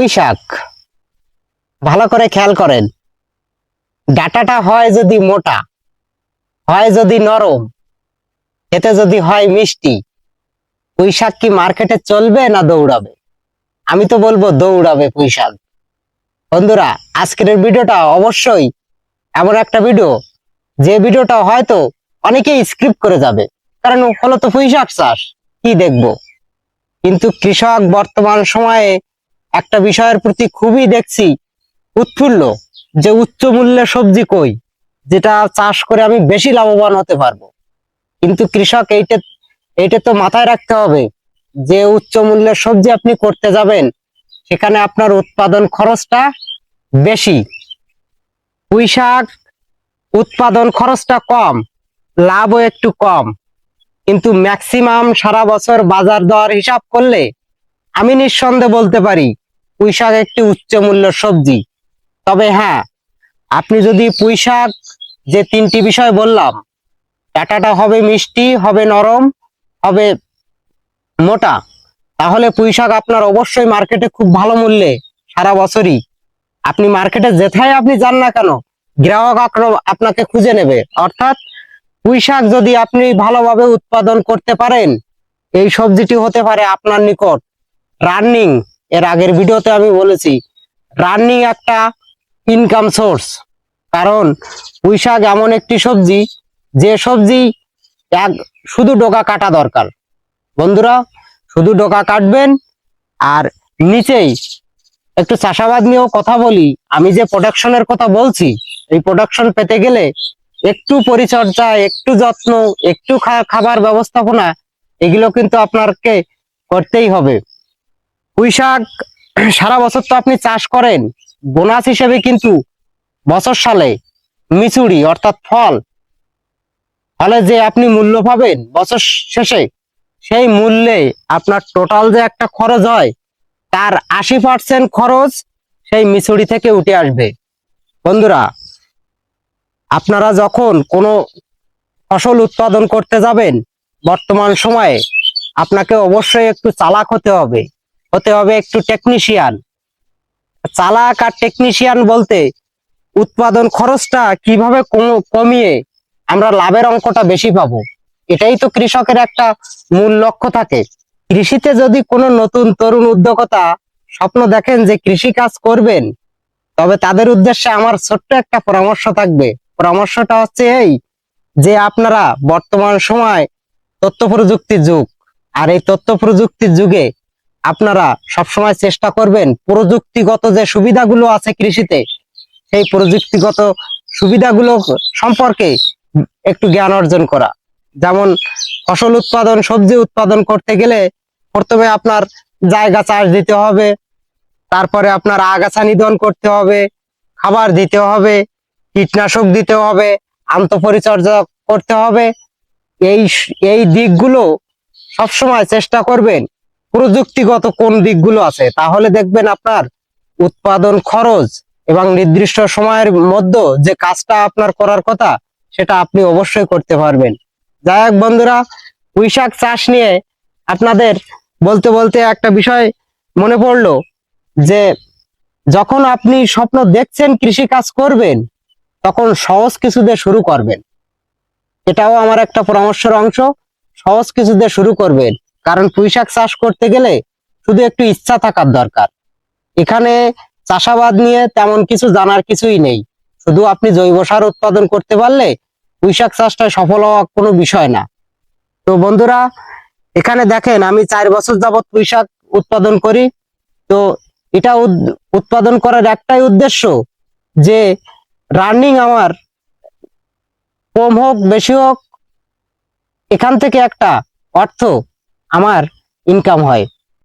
পুঁই ভালো করে খেয়াল করেন। ডাটাটা হয় যদি মোটা, হয় যদি নরম, এতে যদি হয় মিষ্টি, পুঁই কি মার্কেটে চলবে না দৌড়াবে? আমি তো বলব দৌড়াবে পুঁই বন্ধুরা, আজকের ভিডিওটা অবশ্যই এমন একটা ভিডিও, যে ভিডিওটা হয়তো অনেকেই স্ক্রিপ্ট করে যাবে। কারণ হলো তো পুঁই চাষ, কি দেখব? কিন্তু কৃষক বর্তমান সময়ে একটা বিষয়ের প্রতি খুবই দেখছি উৎফুল্ল যে উচ্চ মূল্যের সবজি কই, যেটা চাষ করে আমি বেশি লাভবান হতে পারব। কিন্তু কৃষক এইটা এইটা তো মাথায় রাখতে হবে যে উচ্চ মূল্যের সবজি আপনি করতে যাবেন, সেখানে আপনার উৎপাদন খরচটা বেশি। পুঁই শাক উৎপাদন খরচটা কম, লাভও একটু কম। কিন্তু ম্যাক্সিমাম সারা বছর বাজার দর হিসাব করলে আমি নিঃসন্দেহে বলতে পারি পুঁই শাক একটি উচ্চ মূল্যের সবজি। তবে হ্যাঁ আপনি যদি পুঁই শাক যে তিনটি বিষয় বললাম, ডাটাটা হবে মিষ্টি, হবে নরম, হবে মোটা, তাহলে পুঁই শাক আপনার অবশ্যই মার্কেটে খুব ভালো মূল্যে সারা বছরই। আপনি মার্কেটে যেথায় আপনি যান না কেন, গ্রাহক আপনাকে খুঁজে নেবে। অর্থাৎ পুঁই শাক যদি আপনি ভালোভাবে উৎপাদন করতে পারেন, এই সবজিটি হতে পারে আপনার নিকট। রানিং এর আগের ভিডিওতে আমি বলেছি রানিং একটা ইনকাম সোর্স কারণ পুঁই শাক এমন একটি সবজি, যে সবজি এক, শুধু ডোকা কাটা দরকার। বন্ধুরা, শুধু ডোকা কাটবেন, আর নিচেই একটু চাষাবাদ নিয়েও কথা বলি। আমি যে প্রোডাকশনের কথা বলছি, এই প্রোডাকশন পেতে গেলে একটু পরিচর্যা, একটু যত্ন, একটু খাবার ব্যবস্থাপনা, এগুলো কিন্তু আপনাকে করতেই হবে। পুঁই শাক সারা বছর তো আপনি চাষ করেন। বোনাস হিসেবে কিন্তু বছর সালে মিচুড়ি অর্থাৎ ফল, ফলে যে আপনি মূল্য পাবেন বছর শেষে, সেই মূল্যে আপনার টোটাল যে একটা খরচ হয়, তার আশি পার্সেন্ট খরচ সেই মিচুড়ি থেকে উঠে আসবে। বন্ধুরা, আপনারা যখন কোনো ফসল উৎপাদন করতে যাবেন, বর্তমান সময়ে আপনাকে অবশ্যই একটু চালাক হতে হবে। হতে হবে একটু টেকনিশিয়ান চালাক আর টেকনিশিয়ান বলতে উৎপাদন খরচটা কীভাবে কমিয়ে আমরা লাভের অঙ্কটা বেশি পাবো। এটাই তো কৃষকের একটা মূল লক্ষ্য থাকে। কৃষিতে যদি কোনো নতুন তরুণ উদ্যোক্তা স্বপ্ন দেখেন যে কৃষি কাজ করবেন, তবে তাদের উদ্দেশ্যে আমার ছোট্ট একটা পরামর্শ থাকবে। পরামর্শটা হচ্ছে এই যে আপনারা বর্তমান সময় তথ্য প্রযুক্তির যুগ, আর এই তথ্য প্রযুক্তির যুগে আপনারা সবসময় চেষ্টা করবেন প্রযুক্তিগত যে সুবিধাগুলো আছে কৃষিতে, সেই প্রযুক্তিগত সুবিধাগুলো সম্পর্কে একটু জ্ঞান অর্জন করা। যেমন ফসল উৎপাদন, সবজি উৎপাদন করতে গেলে প্রথমে আপনার জায়গা চাষ দিতে হবে, তারপরে আপনার আগাছা নিধন করতে হবে, খাবার দিতে হবে, কীটনাশক দিতে হবে আন্তঃপরিচর্যা করতে হবে। এই এই দিকগুলো সবসময় চেষ্টা করবেন প্রযুক্তিগত কোন দিকগুলো আছে, তাহলে দেখবেন আপনার উৎপাদন খরচ এবং নির্দিষ্ট সময়ের মধ্যে যে কাজটা আপনার করার কথা, সেটা আপনি অবশ্যই করতে পারবেন। যাই হোক বন্ধুরা, পুঁইশাক চাষ নিয়ে আপনাদের বলতে বলতে একটা বিষয় মনে পড়ল যে, যখন আপনি স্বপ্ন দেখছেন কৃষি কাজ করবেন, তখন সহজ কিছু দিয়ে শুরু করবেন। এটাও আমার একটা পরামর্শের অংশ, সহজ কিছু দিয়ে শুরু করবেন। কারণ পুঁইশাক চাষ করতে গেলে শুধু একটু ইচ্ছা থাকার দরকার। এখানে চাষাবাদ নিয়ে তেমন কিছু জানার কিছুই নেই। শুধু আপনি জৈব সার উৎপাদন করতে পারলে পুঁইশাক চাষটা সফল হওয়া কোনো বিষয় না। তো বন্ধুরা, এখানে দেখেন আমি চার বছর যাবত পুঁইশাক উৎপাদন করি। তো এটা উৎপাদন করার একটাই উদ্দেশ্য যে রানিং আমার কম হোক, বেশি হোক, এখান থেকে একটা অর্থ আমার ইনকাম হয়।